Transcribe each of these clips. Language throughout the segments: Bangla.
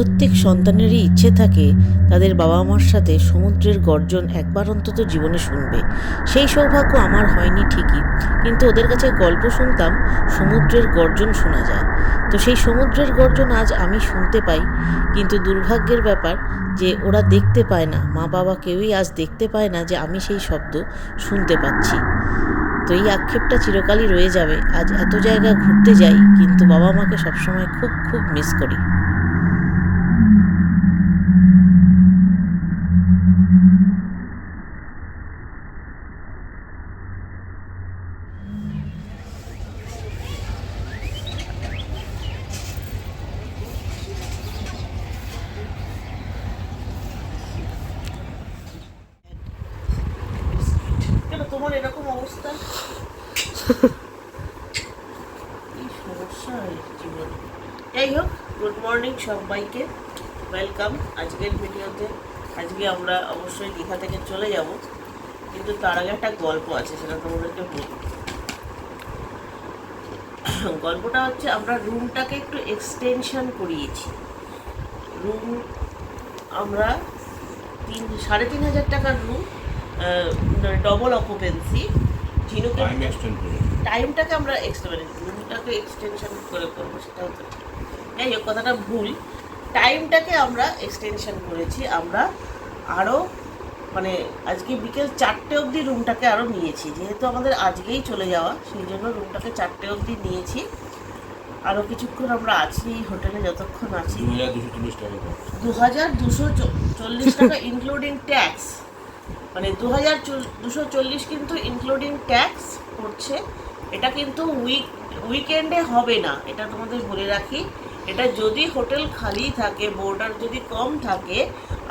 প্রত্যেক সন্তানেরই ইচ্ছে থাকে তাদের বাবা মার সাথে সমুদ্রের গর্জন একবার অন্তত জীবনে শুনবে। সেই সৌভাগ্য আমার হয়নি ঠিকই, কিন্তু ওদের কাছে গল্প শুনতাম, সমুদ্রের গর্জন শোনা যায়। তো সেই সমুদ্রের গর্জন আজ আমি শুনতে পাই, কিন্তু দুর্ভাগ্যের ব্যাপার যে ওরা দেখতে পায় না মা বাবা কেউই আজ দেখতে পায় না যে আমি সেই শব্দ শুনতে পাচ্ছি। তো এই আক্ষেপটা চিরকালই রয়ে যাবে, আজ এত জায়গা ঘুরতে যাই, কিন্তু বাবা মাকে সবসময় খুব খুব মিস করি কেন তোমার এরকম অবস্থা সমস্যা যাই হোক গুড মর্নিং সবাইকে। ওয়েলকাম আজকের ভিডিওতে। আজকে আমরা অবশ্যই দীঘা থেকে চলে যাব। কিন্তু তার আগে একটা গল্প আছে, সেটা তোমাদেরকে বলি। গল্পটা হচ্ছে আমরা রুমটাকে একটু এক্সটেনশন করিয়েছি। রুম আমরা তিন, সাড়ে তিন হাজার টাকার রুম ডবল অকুপেন্সি ঝিনুকের টাইমটাকে আমরা এক্সটেন্ড রুমটাকে এক্সটেনশন করে করব সেটা না। যাই হোক কথাটা ভুল। টাইমটাকে আমরা এক্সটেনশন করেছি। আমরা আরও মানে আজকে বিকেল চারটে অবধি রুমটাকে আরও নিয়েছি। যেহেতু আমাদের আজকেই চলে যাওয়া সেই জন্য রুমটাকে চারটে অবধি নিয়েছি। আরও কিছুক্ষণ আমরা আছি হোটেলে যতক্ষণ আছি। দু হাজার দুশো চল্লিশ টাকা ইনক্লুডিং ট্যাক্স মানে দু হাজার দুশো চল্লিশ কিন্তু ইনক্লুডিং ট্যাক্স পড়ছে। এটা কিন্তু উইক উইকেন্ডে হবে না, এটা তোমাদের বলে রাখি। এটা যদি হোটেল খালি থাকে বোর্ডার যদি কম থাকে,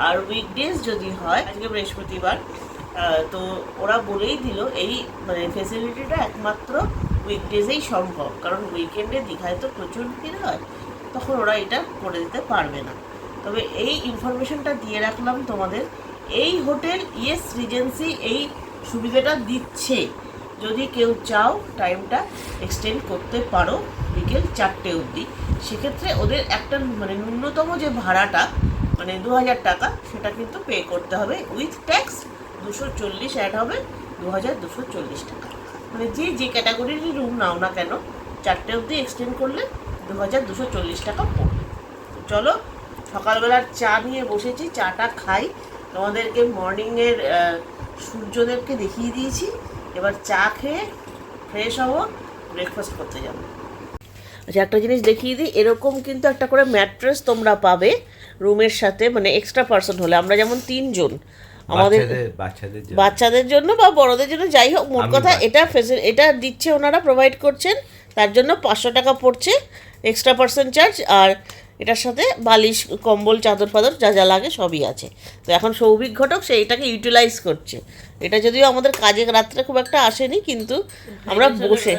আর উইকডেজ যদি হয়, আজকে বৃহস্পতিবার তো ওরা বলেই দিল, এই মানে ফেসিলিটিটা একমাত্র উইকডেজেই সম্ভব। কারণ উইকেন্ডে দীঘায় তো প্রচুর ভিড় হয়, তখন ওরা এটা করে দিতে পারবে না। তবে এই ইনফরমেশনটা দিয়ে রাখলাম তোমাদের। এই হোটেল ইয়েস রিজেন্সি এই সুবিধাটা দিচ্ছে। যদি কেউ চাও টাইমটা এক্সটেন্ড করতে পারো বিকেল চারটে অবধি। সেক্ষেত্রে ওদের একটা মানে ন্যূনতম যে ভাড়াটা মানে দু হাজার টাকা, সেটা কিন্তু পে করতে হবে উইথ ট্যাক্স দুশো চল্লিশ অ্যাড হবে দু হাজার দুশো চল্লিশ টাকা। মানে যে যে ক্যাটাগরিরই রুম নাও না কেন, চারটে অবধি এক্সটেন্ড করলে দু হাজার দুশো চল্লিশ টাকা পড়বে। চলো, সকালবেলার চা নিয়ে বসেছি, চাটা খাই। তোমাদেরকে মর্নিংয়ের সূর্যদেবকে দেখিয়ে দিয়েছি। এবার চা খেয়ে ফ্রেশ হব ব্রেকফাস্ট করতে যাব। আচ্ছা একটা জিনিস দেখিয়ে দিই এরকম কিন্তু একটা করে ম্যাট্রেস তোমরা পাবে রুমের সাথে মানে এক্সট্রা পার্সন হলে। আমরা যেমন তিনজন আমাদের বাচ্চাদের বাচ্চাদের জন্য। বা বড়দের জন্য যাই হোক মোট কথা এটা এটা দিচ্ছে ওনারা প্রোভাইড করছেন। তার জন্য পাঁচশো টাকা পড়ছে এক্সট্রা পার্সেন্ট চার্জ আর এটার সাথে বালিশ কম্বল চাদর ফাদর যা যা লাগে সবই আছে। তো এখন সৌভিক ঘটক সে এটাকে ইউটিলাইজ করছে। এটা যদিও আমাদের কাজে রাত্রে খুব একটা আসেনি কিন্তু আমরা বসে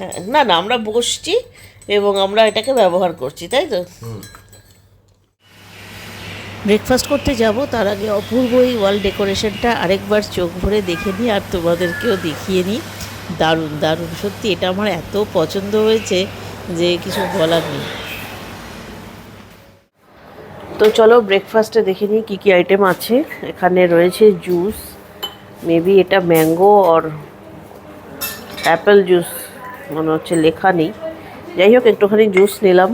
হ্যাঁ, না না আমরা বসছি এবং আমরা এটাকে ব্যবহার করছি তাই তো? ব্রেকফাস্ট করতে যাব তার আগে অপূর্ব এই ওয়াল ডেকোরেশনটা আরেকবার চোখ ভরে দেখে নিই আর তোমাদেরকেও দেখিয়ে নিই। দারুণ দারুণ সত্যি এটা আমার এত পছন্দ হয়েছে যে কিছু বলার নেই। তো চলো ব্রেকফাস্টে দেখে নিই কী কী আইটেম আছে। এখানে রয়েছে জুস মেবি এটা ম্যাঙ্গো আর অ্যাপেল জুস মনে হচ্ছে লেখা নেই। যাই হোক, একটুখানি জুস নিলাম।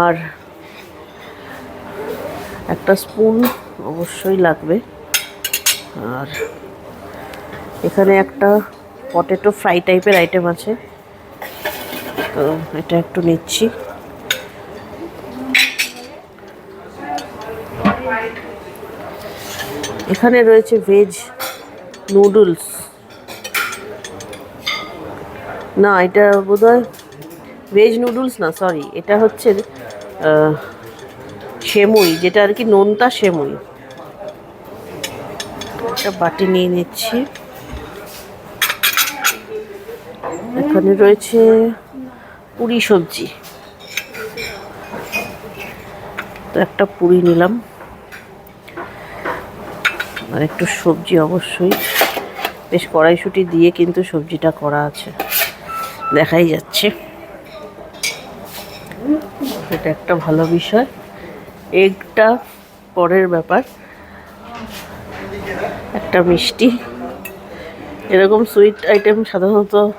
আর একটা স্পুন অবশ্যই লাগবে। আর এখানে একটা পটেটো ফ্রাই টাইপের আইটেম আছে। তো এটা একটু নিচ্ছি। এখানে রয়েছে ভেজ নুডলস না, এটা বোধহয় ভেজ নুডলস না সরি এটা হচ্ছে সেমুই, যেটা আর কি নোনতা সেমুই। একটা বাটি নিয়ে নিচ্ছি। এখানে রয়েছে পুরি সবজি। তো একটা পুরি নিলাম। আর একটু সবজি অবশ্যই। বেশ কড়াইশুটি দিয়ে কিন্তু সবজিটা করা আছে। দেখাই যাচ্ছে। এটা একটা ভালো বিষয়। এগটা পরের ব্যাপার। একটা মিষ্টি। এরকম সুইট আইটেম সাধারণত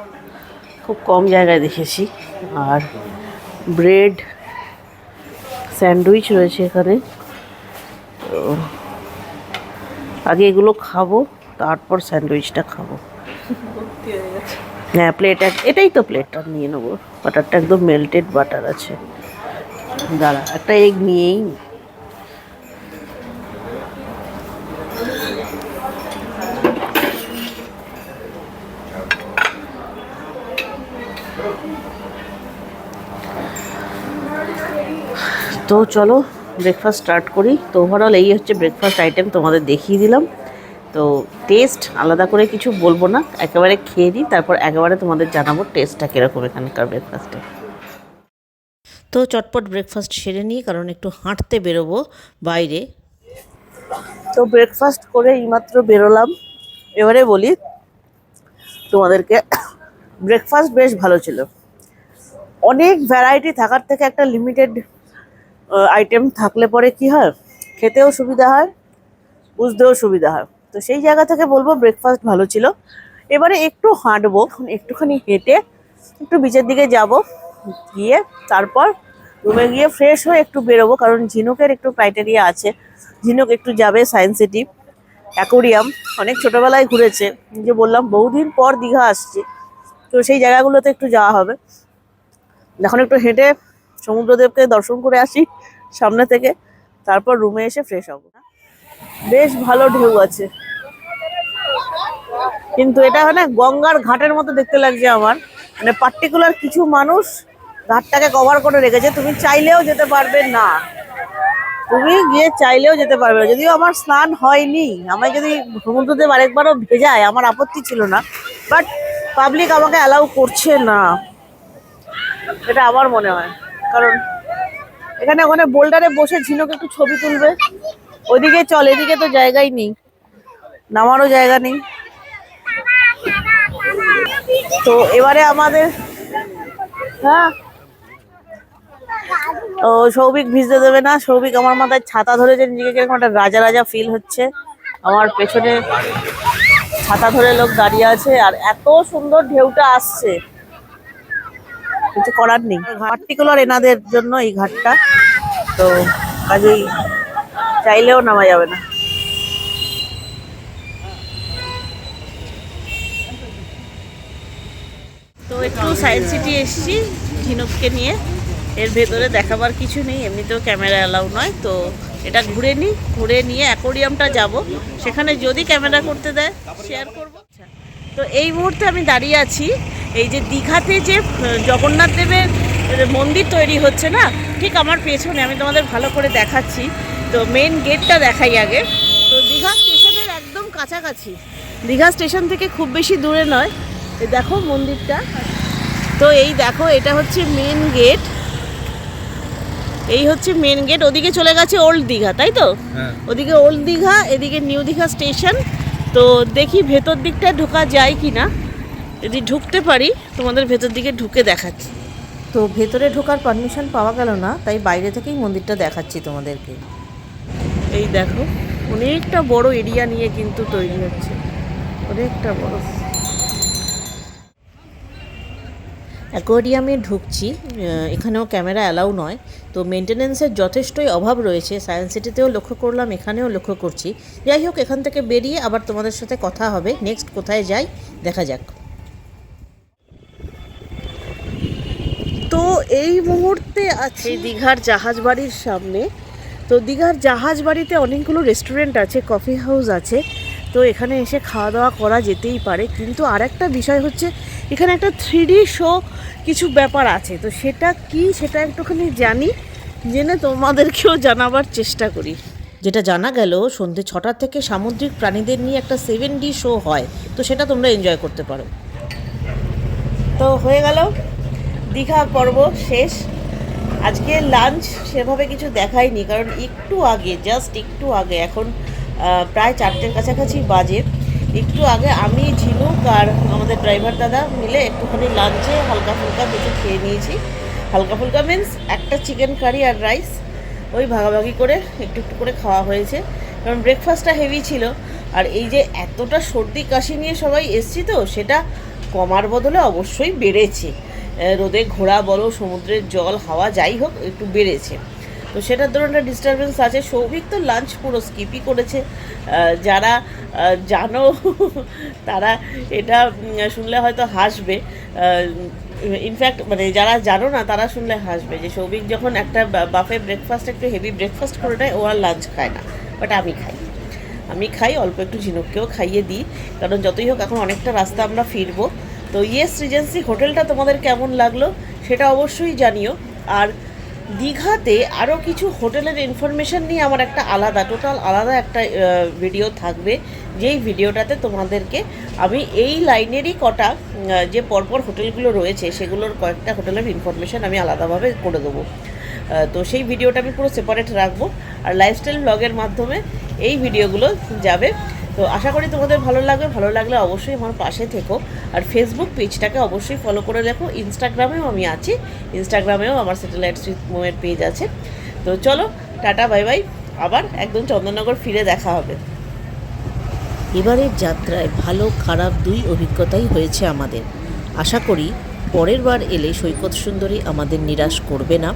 খুব কম জায়গায় দেখেছি। আর ব্রেড স্যান্ডউইচ রয়েছে এখানে। আগে এগুলো খাব, তারপর স্যান্ডউইচটা খাব। হ্যাঁ প্লেট এটাই তো প্লেটটা নিয়ে নেব। বাটারটা একদম মেল্টেড বাটার আছে। দাঁড়া, একটা এগ নিয়েই। তো চলো ব্রেকফাস্ট স্টার্ট করি। তো ওভারঅল এই হচ্ছে ব্রেকফাস্ট আইটেম তোমাদের দেখিয়ে দিলাম। তো টেস্ট আলাদা করে কিছু বলব না। একেবারে খেয়ে নিই, তারপর একেবারে তোমাদের জানাব টেস্টটা কীরকম এখানকার ব্রেকফাস্টে তো চটপট ব্রেকফাস্ট সেরে নিই, কারণ একটু হাঁটতে বেরোবো বাইরে। তো ব্রেকফাস্ট করে এইমাত্র বেরোলাম। এবারে বলি, তোমাদেরকে ব্রেকফাস্ট বেশ ভালো ছিল। অনেক ভ্যারাইটি থাকার থেকে একটা লিমিটেড আইটেম থাকলে পরে কি হয়? খেতেও সুবিধা হয়, বুঝতেও সুবিধা হয়। তো সেই জায়গা থেকে বলব ব্রেকফাস্ট ভালো ছিল। এবারে একটু হাঁটবো, একটুখানি হেঁটে একটু বিচের দিকে যাব, গিয়ে তারপর রুমে গিয়ে ফ্রেশ হয়ে একটু বেরোবো, কারণ ঝিনুকের একটু ক্রাইটেরিয়া আছে। ঝিনুক একটু যাবে সায়েন্স সিটি অ্যাকোরিয়াম অনেক ছোটোবেলায় ঘুরেছে। যে বললাম, বহুদিন পর দীঘা আসছি। তো সেই জায়গাগুলোতে একটু যাওয়া হবে। এখন একটু হেঁটে সমুদ্রদেবকে দর্শন করে আসি সামনে থেকে। তারপর রুমে এসে ফ্রেশ হব। বেশ ভালো ঢেউ আছে। কিন্তু এটা না গঙ্গার ঘাটের মতো দেখতে লাগছে আমার। মানে পার্টিকুলার কিছু মানুষ ঘাটটাকে কভার করে রেখেছে। তুমি চাইলেও যেতে পারবে না। তুমি গিয়ে চাইলেও যেতে পারবে যদিও আমার স্নান হয়নি। আমায় যদি সমুদ্রদেব আরেকবারও ভেজায়, আমার আপত্তি ছিল না। বাট পাবলিক আমাকে অ্যালাউ করছে না। এটা আমার মনে হয়। কারণ এখানে ওখানে বোল্ডারে বসে ঝিনুক একটু ছবি তুলবে। ওইদিকে চল, এদিকে তো জায়গাই নেই। নামারও জায়গা নেই। তো এবারে আমাদের হ্যাঁ? ও সৌভিক ভিজতে দেবে না। সৌভিক আমার মাথায় ছাতা ধরেছে, নিজেকে কীরকম একটা রাজা রাজা ফিল হচ্ছে। আমার পেছনে ছাতা ধরে লোক দাঁড়িয়ে আছে, আর এত সুন্দর ঢেউটা আসছে। কিছু করার নেই। পার্টিকুলার এনাদের জন্য এই ঘাটটা। তো কাজেই চাইলেও নামা যাবে না। তো একটু সায়েন্স সিটি এসেছি ঝিনুককে নিয়ে। এর ভেতরে দেখাবার কিছু নেই, এমনিতেও ক্যামেরা অ্যালাউ নয়। তো এটা ঘুরে নিই ঘুরে নিয়ে অ্যাকোরিয়ামটা যাব। সেখানে যদি ক্যামেরা করতে দেয় শেয়ার করব। তো এই মুহূর্তে আমি দাঁড়িয়ে আছি। এই যে দীঘাতে যে জগন্নাথ দেবের মন্দির তৈরি হচ্ছে না ঠিক আমার পেছনে আমি তোমাদের ভালো করে দেখাচ্ছি। তো মেন গেটটা দেখাই আগে। তো দীঘা স্টেশনের একদম কাছাকাছি। দীঘা স্টেশন থেকে খুব বেশি দূরে নয়। দেখো মন্দিরটা। তো এই দেখো এটা হচ্ছে মেন গেট এই হচ্ছে মেন গেট ওদিকে চলে গেছে ওল্ড দীঘা তাই তো? হ্যাঁ। ওদিকে ওল্ড দীঘা এদিকে নিউ দীঘা স্টেশন তো দেখি ভেতর দিকটা ঢোকা যায় কি না যদি ঢুকতে পারি তোমাদের ভেতর দিকে ঢুকে দেখাচ্ছি। তো ভেতরে ঢোকার পারমিশন পাওয়া গেল না তাই বাইরে থেকেই মন্দিরটা দেখাচ্ছি তোমাদেরকে। এই দেখো অনেকটা বড় এরিয়া নিয়ে কিন্তু তৈরি হচ্ছে। অনেকটা বড়। অ্যাকোয়ারিয়ামে ঢুকছি এখানেও ক্যামেরা অ্যালাউ নয়। তো মেনটেনেন্সের যথেষ্টই অভাব রয়েছে। সায়েন্স সিটিতেও লক্ষ্য করলাম, এখানেও লক্ষ্য করছি। যাই হোক, এখান থেকে বেরিয়ে আবার তোমাদের সাথে কথা হবে। নেক্সট কোথায় যাই, দেখা যাক। তো এই মুহূর্তে আছে দীঘার জাহাজ বাড়ির সামনে। তো দীঘার জাহাজ বাড়িতে অনেকগুলো রেস্টুরেন্ট আছে কফি হাউস আছে। তো এখানে এসে খাওয়া দাওয়া করা যেতেই পারে। কিন্তু আরেকটা বিষয় হচ্ছে এখানে একটা থ্রি শো কিছু ব্যাপার আছে। তো সেটা কি সেটা একটুখানি জানি জেনে তোমাদেরকেও জানাবার চেষ্টা করি। যেটা জানা গেল সন্ধে ছটা থেকে সামুদ্রিক প্রাণীদের নিয়ে একটা সেভেন ডি শো হয়। তো সেটা তোমরা এনজয় করতে পারো। তো হয়ে গেল। দীঘা পর্ব শেষ। আজকে লাঞ্চ সেভাবে কিছু দেখাইনি কারণ একটু আগে জাস্ট একটু আগে এখন প্রায় চারটের কাছাকাছি বাজে। একটু আগে আমি ঝিনুক আর আমাদের ড্রাইভার দাদা মিলে একটুখানি লাঞ্চে হালকা ফুলকা কিছু খেয়ে নিয়েছি। হালকা ফুলকা মিন্স একটা চিকেন কারি আর রাইস ওই ভাগাভাগি করে একটু একটু করে খাওয়া হয়েছে। কারণ ব্রেকফাস্টটা হেভি ছিল। আর এই যে এতটা সর্দি কাশি নিয়ে সবাই এসছি তো, সেটা কমার বদলে অবশ্যই বেড়েছে। রোদে ঘোরা বলো, সমুদ্রের জল, হাওয়া, যাই হোক, একটু বেড়েছে। তো সেটার ধরুন একটা ডিস্টারবেন্স আছে। সৌভিক তো লাঞ্চ পুরো স্কিপই করেছে। যারা জানো, তারা এটা শুনলে হয়তো হাসবে। ইনফ্যাক্ট মানে যারা জানো না, তারা শুনলে হাসবে যে সৌভিক যখন একটা বাফে ব্রেকফাস্ট একটু হেভি ব্রেকফাস্ট করে নেয় ও আর লাঞ্চ খায় না। বাট আমি খাই। আমি খাই, অল্প একটু ঝিনুককেও খাইয়ে দিই। কারণ যতই হোক, এখন অনেকটা রাস্তা আমরা ফিরবো। তো ইয়েস রিজেন্সি হোটেলটা তোমাদের কেমন লাগল, সেটা অবশ্যই জানিও। আর দীঘাতে আরও কিছু হোটেলের ইনফরমেশন নিয়ে আমার একটা আলাদা টোটাল আলাদা একটা ভিডিও থাকবে। যেই ভিডিওটাতে তোমাদেরকে আমি এই লাইনেরই কটা যে পরপর হোটেলগুলো রয়েছে, সেগুলোর কয়েকটা হোটেলের ইনফরমেশন আমি আলাদাভাবে করে দেবো। তো সেই ভিডিওটা আমি পুরো সেপারেট রাখব। আর লাইফস্টাইল ব্লগের মাধ্যমে এই ভিডিওগুলো যাবে। তো আশা করি তোমাদের ভালো লাগবে। ভালো লাগলে অবশ্যই আমার পাশে থেকো। আর ফেসবুক পেজটাকে অবশ্যই ফলো করে রেখো ইনস্টাগ্রামেও আমি আছি। ইনস্টাগ্রামেও আমার স্যাটেলাইট সুইট মোমের পেজ আছে। তো চলো, টাটা বাই বাই আবার একদম চন্দননগর ফিরে দেখা হবে। এবারের যাত্রায় ভালো, খারাপ দুই অভিজ্ঞতাই হয়েছে আমাদের। আশা করি পরের বার এলে সৈকত সুন্দরী আমাদের নিরাশ করবে না।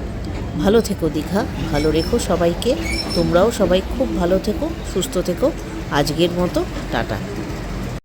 ভালো থেকো দীঘা, ভালো রেখো সবাইকে। তোমরাও সবাই খুব ভালো থেকো, সুস্থ থেকো। আজকের মতো টাটা।